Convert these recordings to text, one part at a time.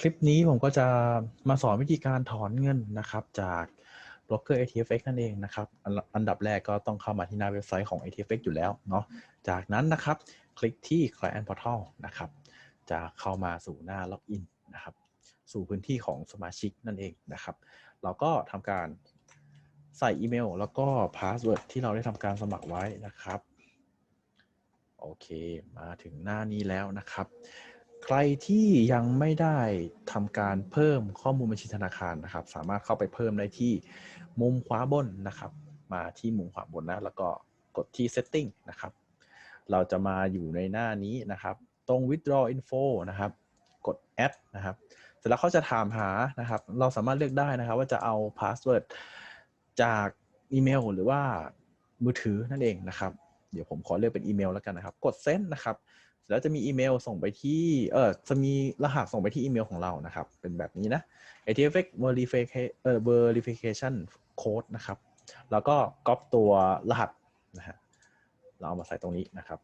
คลิปนี้ผมก็จะมาสอนวิธีการถอนเงินนะครับ จากบล็อกเกอร์ ATFX นั่นเองนะครับอันอันดับแรกก็ต้องเข้ามาที่หน้าเว็บไซต์ของ ATFX อยู่แล้วเนาะจากนั้นนะครับ คลิกที่ Client Portal นะครับ จะเข้ามาสู่หน้าล็อกอินนะครับ สู่พื้นที่ของสมาชิกนั่นเองนะครับ เราก็ทำการใส่อีเมล แล้วก็พาสเวิร์ดที่เราได้ทำการสมัครไว้นะครับ โอเค มาถึงหน้านี้แล้วนะครับ ใครที่ยังไม่ได้ทำการเพิ่มข้อมูลบัญชีธนาคารนะครับ สามารถเข้าไปเพิ่มได้ที่มุมขวาบนนะครับ มาที่มุมขวาบนนะ แล้วก็กดที่ setting นะครับ เราจะมาอยู่ในหน้านี้นะครับ ตรง withdraw info นะครับ กด add นะครับ เสร็จแล้วเขาจะถามหานะครับ เราสามารถเลือกได้นะครับ ว่าจะเอา password จากอีเมลหรือว่ามือถือนั่นเองนะครับ เดี๋ยวผมขอเลือกเป็นอีเมลแล้วกันนะครับ กด send นะครับ แล้วจะมีอีเมลส่งไปที่เออจะมีรหัสส่งไปที่อีเมลของเรานะครับ เป็นแบบนี้นะ ATFX verification เอ่อ verification code นะครับ แล้วก็ก๊อปตัวรหัสนะฮะเราเอามาใส่ตรงนี้นะครับ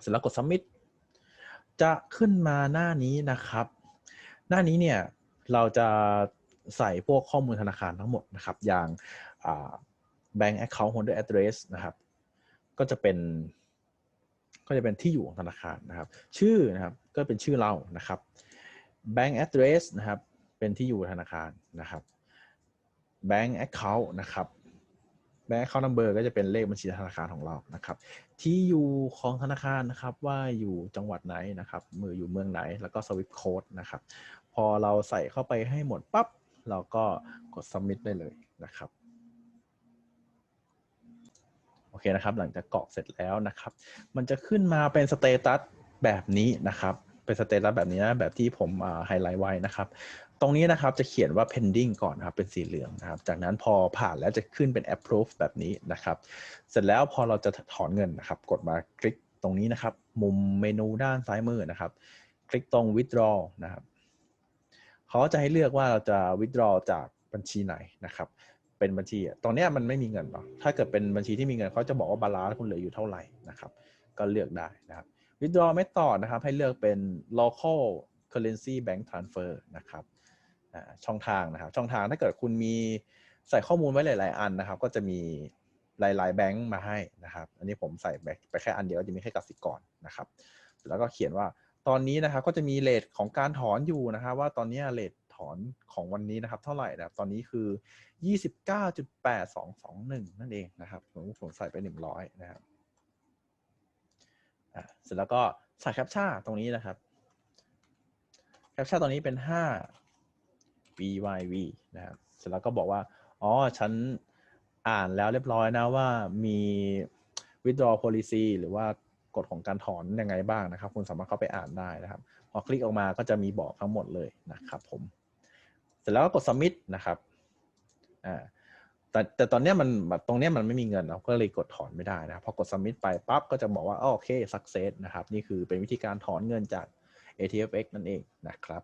เสร็จแล้วกด submit จะขึ้นมาหน้านี้นะครับ หน้านี้เนี่ยเราจะใส่พวกข้อมูลธนาคารทั้งหมดนะครับ อย่าง bank account holder address นะครับ ก็จะเป็น ก็จะเป็นที่อยู่ของธนาคารนะครับ ชื่อนะครับก็เป็นชื่อเรานะครับ bank address นะครับ เป็นที่อยู่ธนาคารนะครับ bank account นะครับ bank account number ก็จะเป็นเลขบัญชีธนาคารของเรานะครับ ที่อยู่ของธนาคารนะครับว่าอยู่จังหวัดไหนนะครับมืออยู่เมืองไหนแล้วก็ swift code นะครับ พอเราใส่เข้าไปให้หมดปั๊บเราก็กด submit ได้เลยนะครับ โอ เคนะครับ หลังจากกรอกเสร็จแล้วนะครับ มันจะขึ้นมาเป็นสเตตัสแบบนี้นะครับ เป็นสเตตัสแบบนี้นะ แบบที่ผมไฮไลท์ไว้นะครับ ตรงนี้นะครับจะเขียนว่า pending ก่อนนะครับ เป็นสีเหลืองนะครับ จากนั้นพอผ่านแล้วจะขึ้นเป็น approve แบบนี้นะครับ เสร็จแล้วพอเราจะถอนเงินนะครับ กดมาคลิกตรงนี้นะครับ มุมเมนูด้านซ้ายมือนะครับ คลิกตรง withdraw นะครับเขาจะให้เลือกว่าเราจะ withdraw จากบัญชีไหนนะครับ เป็นบัญชีตรงนี้มันไม่มีเงินเนาะถ้าเกิดเป็นบัญชีที่มีเงินเขาจะบอกว่าบาลานซ์คุณเหลืออยู่เท่าไหร่นะครับก็เลือกได้นะครับ withdraw method นะครับให้เลือกเป็น local currency bank transfer นะครับช่องทางนะครับ ช่องทางถ้าเกิดคุณมีใส่ข้อมูลไว้หลาย ๆ อันนะครับ ก็จะมีหลาย ๆ แบงค์มาให้นะครับ อันนี้ผมใส่ไปแค่อันเดียวจะมีแค่กสิกรนะครับ แล้วก็เขียนว่าตอนนี้นะครับก็จะมีเลทของการถอนอยู่นะครับว่าตอนนี้เลท อนของวันนี้นะครับ เท่าไหร่นะครับ ตอนนี้คือ 29.8221 นั่นเองนะครับผมผมใส่ไป 100 นะครับอ่าเสร็จแล้วก็ใส่แคปชั่นตรงนี้นะครับ แคปชั่นตรงนี้เป็น 5 byv นะครับ เสร็จแล้วก็บอกว่า อ๋อ ฉันอ่านแล้วเรียบร้อยนะว่ามี withdraw policy หรือว่ากฎของการถอนยังไงบ้างนะครับ คุณสามารถเข้าไปอ่านได้นะครับ พอคลิกออกมาก็จะมีบอกทั้งหมดเลยนะครับผม ร็จแล้วก็กด submit นะครับอ่าแต่แต่ตอนนี้มันตรงนี้มันไม่มีเงินเราก็เลยกดถอนไม่ได้นะพอกด submit ไปปั๊บก็จะบอกว่าโอเค success นะครับ นี่คือเป็นวิธีการถอนเงินจาก ATFX นั่นเองนะครับ